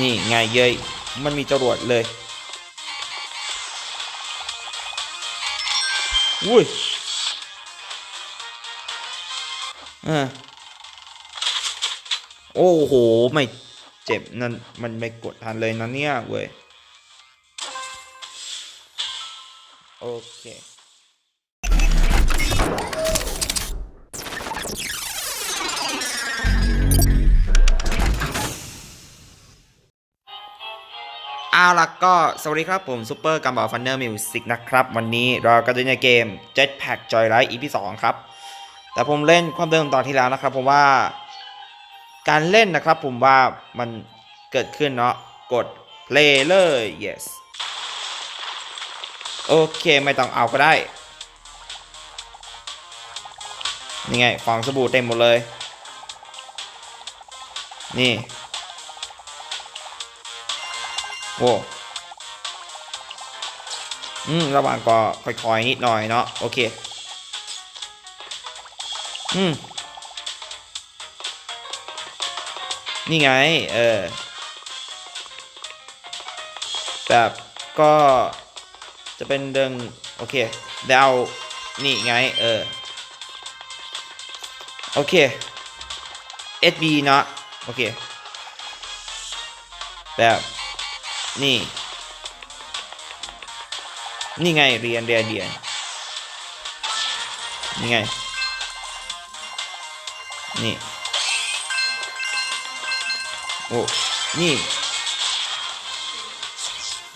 นี่ไงเย้ยมันมีจรวดเลยอุ้ยออโอ้โห ไม่เจ็บนั่นมันไม่กดทันเลยนะเนี่ยเว้ย โอเค เอาล่ะก็สวัสดีครับผมซูเปอร์กัมบอลฟันเนอร์มิวสิกนะครับ วันนี้เราก็จะในเกม Jetpack Joyride EP 2ครับ แต่ผมเล่นความเดิมตอนที่แล้วนะครับ ผมว่า การเล่นนะครับผมว่ามันเกิดขึ้นเนาะกด play เลย yes โอเคไม่ต้องเอาก็ได้นี่ไงฟองสบู่เต็มหมดเลย นี่ โอ้อืมระหว่างก็ค่อยๆนิดหน่อยเนาะโอเค อืมนี่ไง เออ แบบก็จะเป็นเดินโอเคเดี๋ยวเอานี่ไง เออ โอเค SB เนาะโอเค แบบ นี่ นี่ไงเรียนเรียนเรียนนี่ไง นี่ โอ้ นี่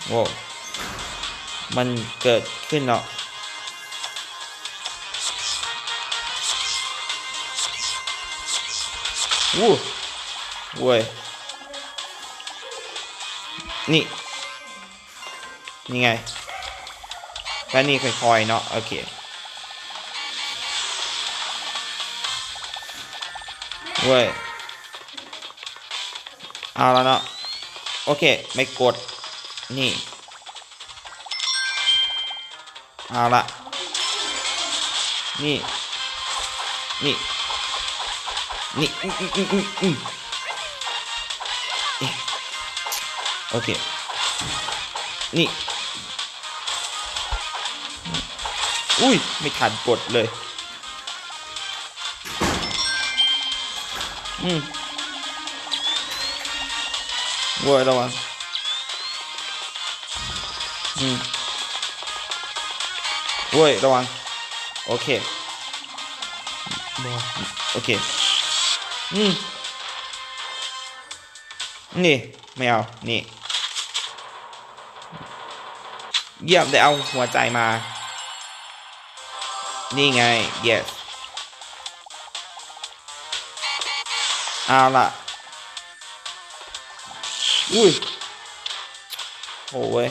โอ้ มันเกิดขึ้นเนาะวู้เว้ย นี่ นี่ไง แล้วนี่ค่อยๆเนาะ โอเคเว้ย เอาแล้วเนาะ โอเค ไม่กด นี่ เอาละ นี่ นี่ นี่อืมอืมอืมอืม โอเค นี่ อุ้ย ไม่ทันกดเลย อืมโว้ยระวัง อืมโว้ยระวัง โอเค โอเค อืม นี่ ไม่เอา นี่ เยี่ยมได้เอาหัวใจมา นี่ไง yes เอาล่ะ อุ้ยโอ้เว้ย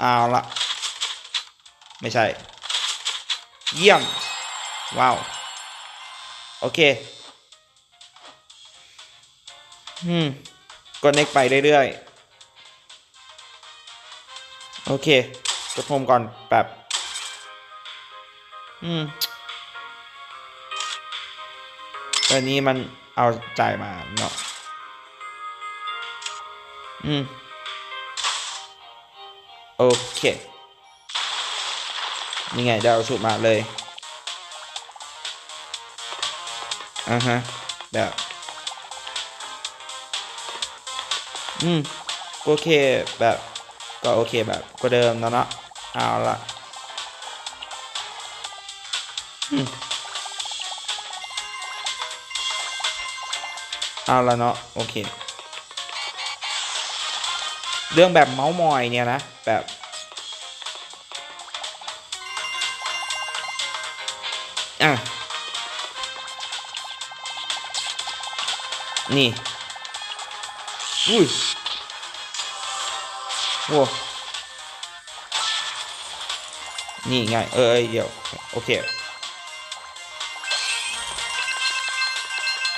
เอาล่ะไม่ใช่ เยี่ยม ว้าว โอเคอืมกดเน็กไปเรื่อยๆ โอเคกดโฮมก่อนแบบอืมตอนนี้มันเอาใจายมาเนาะอืม โอเค นี่ไงเดาวชุดมาเลย อ่าฮะแบบอืม โอเคแบบ ก็โอเคแบบก็เดิมแล้วเนาะเอาละเอาละเนาะโอเค เรื่องแบบเมาส์มอยเนี่ยนะแบบอะนี่อุ้ย โว้นี่ไง เออเดี๋ยวโอเค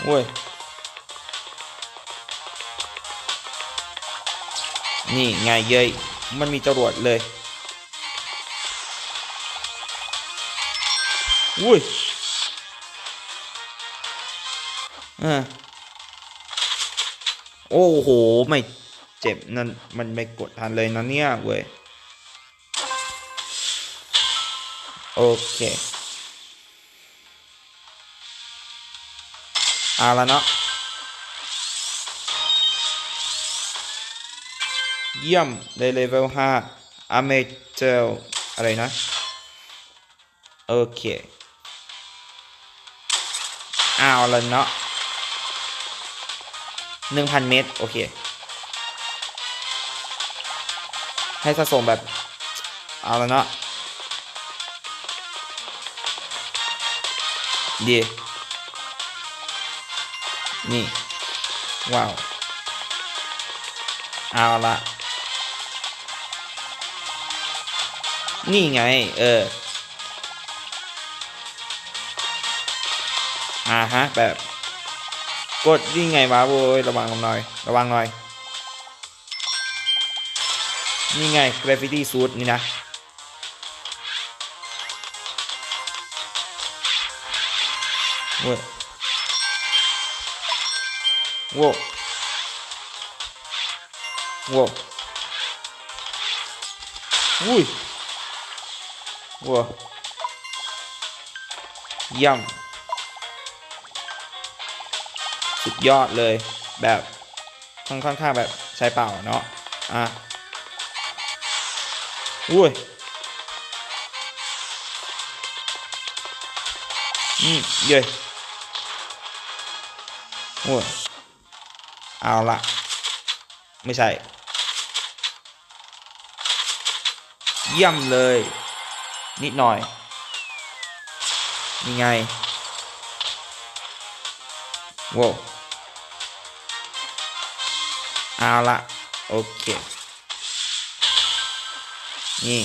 โว้ยนี่ไงเย้ยมันมีจรวดเลยอุ้ยอ่าโอ้โห ไม่ เจ็บนั่นมันไม่กดทันเลยนะเนี่ยเว้ยโอเคเอาละเนาะเยี่ยมได้เลเวล5 a m a t e r อะไรนะ โอเคเอาละเนาะหนึ่งพันเมตร โอเค ให้สะสมแบบ เอาละเนาะดีนี่ ว้าว เอาละนี่ไง เออ อ่าฮะ แบบ กดนี่ไงวะโว้ยระวังหน่อย ระวังหน่อย นี่ไง gravity suit นี่นะเว้ยโว้โว้อุ้ยโว้เยี่ยมสุดยอดเลยแบบค่อนข้างแบบใช้เปล่าเนาะอะ อุ้ยอืมเย้ยโอ้ยเอาละไม่ใช่เยี่ยมเลย นิดหน่อยนี่ไงว้าวเอาละโอเค นี่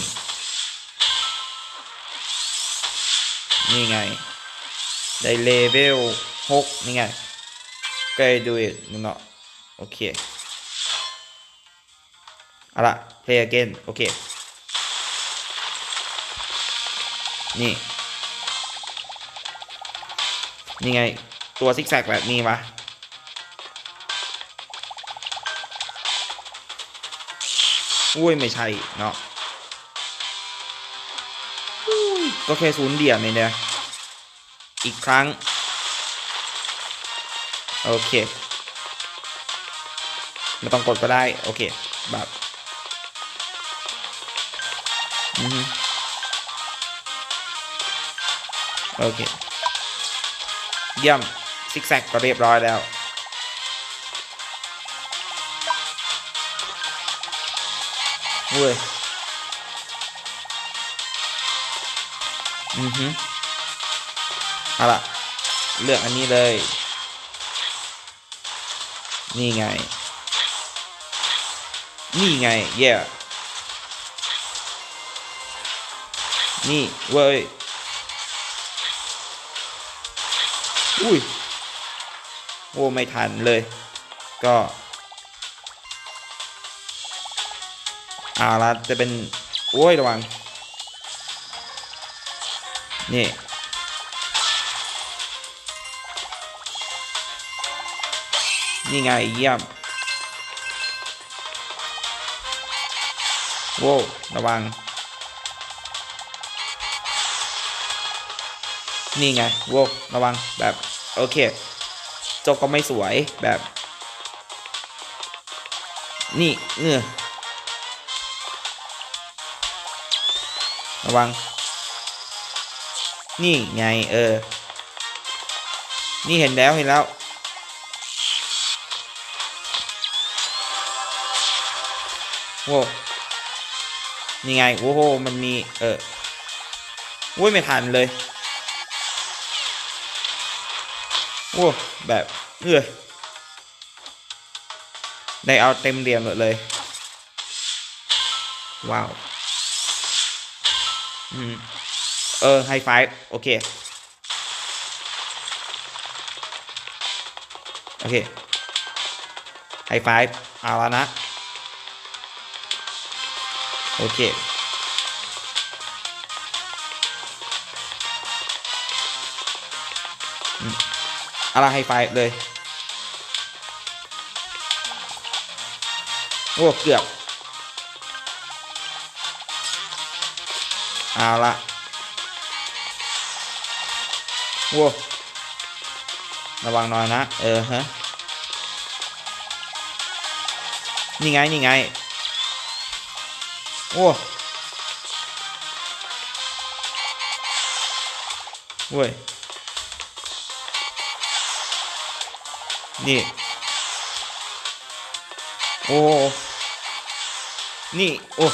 นี่ไง ได้เลเวลหกนี่ไงใกล้ดูอีกเนาะโอเคเอาละ play again โอเค นี่ นี่ไง ตัวซิกแซกแบบนี้วะอุ้ย ไม่ใช่เนาะ ก็แค่ศูนย์เดียวนี่เนี่ยอีกครั้ง โอเคไม่ต้องกดก็ได้ โอเคแบบอือโอเค เยี่ยม ซิกแซกก็เรียบร้อยแล้ว เว้ย อือฮึเอาละเลือกอันนี้เลย นี่ไง นี่ไงเย่นี่เว้ย อุ้ยโอ้ไม่ทันเลย ก็เอาละจะเป็น โอ้ยระวัง นี่นี่ไงเยี่ยมโว้ระวัง นี่ไงโว้ระวังแบบ โอเคจบก็ไม่สวยแบบ นี่เงือระวัง นี่ไงเออ นี่เห็นแล้วเห็นแล้ว โว้นี่ไง โอ้โห มันมี เออโว้ยไม่ทันเลย โว้แบบเออได้เอาเต็มเหลี่ยมหมดเลย ว้าว อืม เออไฮไฟโอเค โอเคไฮไฟเอาล้วนะ โอเคอืมเอาละไฮไฟเลย โอ้ เกือบ เอาละ โว้ระวังหน่อยนะ เออฮะ นี่ไง นี่ไง โอ้เว้ย นี่ โอ้ นี่ โอ้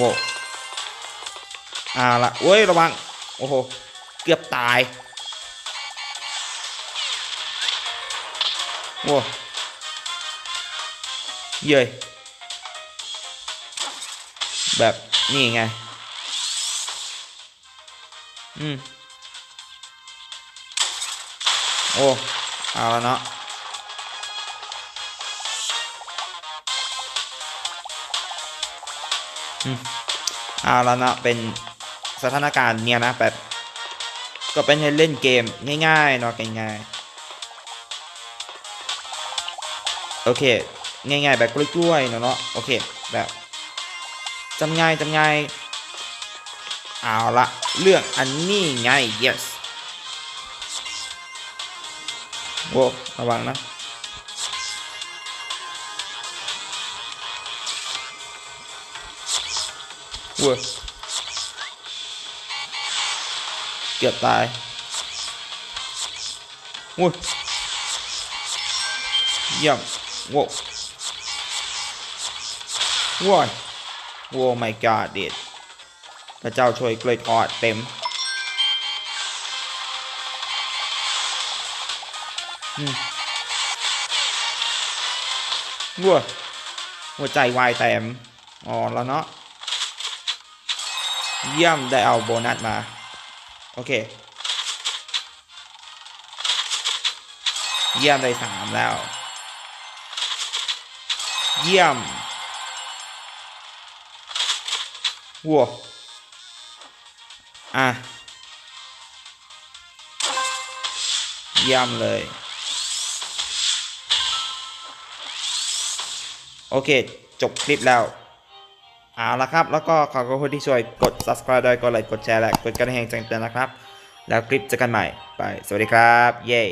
โว้เอาละเว้ยระวัง โอ้โห เกือบตายโว้เย้ยแบบนี่ไง อืม โอ้ เอาแล้วเนาะ เอาแล้วนะเป็นสถานการณ์เนี่ยนะแบบก็เป็นให้เล่นเกมง่ายๆเนาะง่ายๆโอเค ง่ายๆแบบกล้วยๆเนาะเนาะโอเคแบบจำง่ายจำง่ายเอาละเรื่องอันนี้ไง yes โว้ระวังนะ เว้ยเกือบตายโว้ยเยี่ยมโว้ว้ยโว้ my god เด็ดพระเจ้าช่วยกล้วยทอดเต็มอืมวัวหัวใจวายแต้มอ๋อแล้วเนาะ เยี่ยมได้เอาโบนัสมา โอเค เยี่ยมได้สามแล้ว เยี่ยมวัวอะเยี่ยมเลย โอเค จบคลิปแล้ว เอาละครับ แล้วก็ขอบคุณที่ช่วยกด subscribe ด้วยกดไลค์กดแชร์และกดกระดิ่งแจ้งเตือนนะครับ แล้วคลิปเจอกันใหม่ไปสวัสดีครับ เย้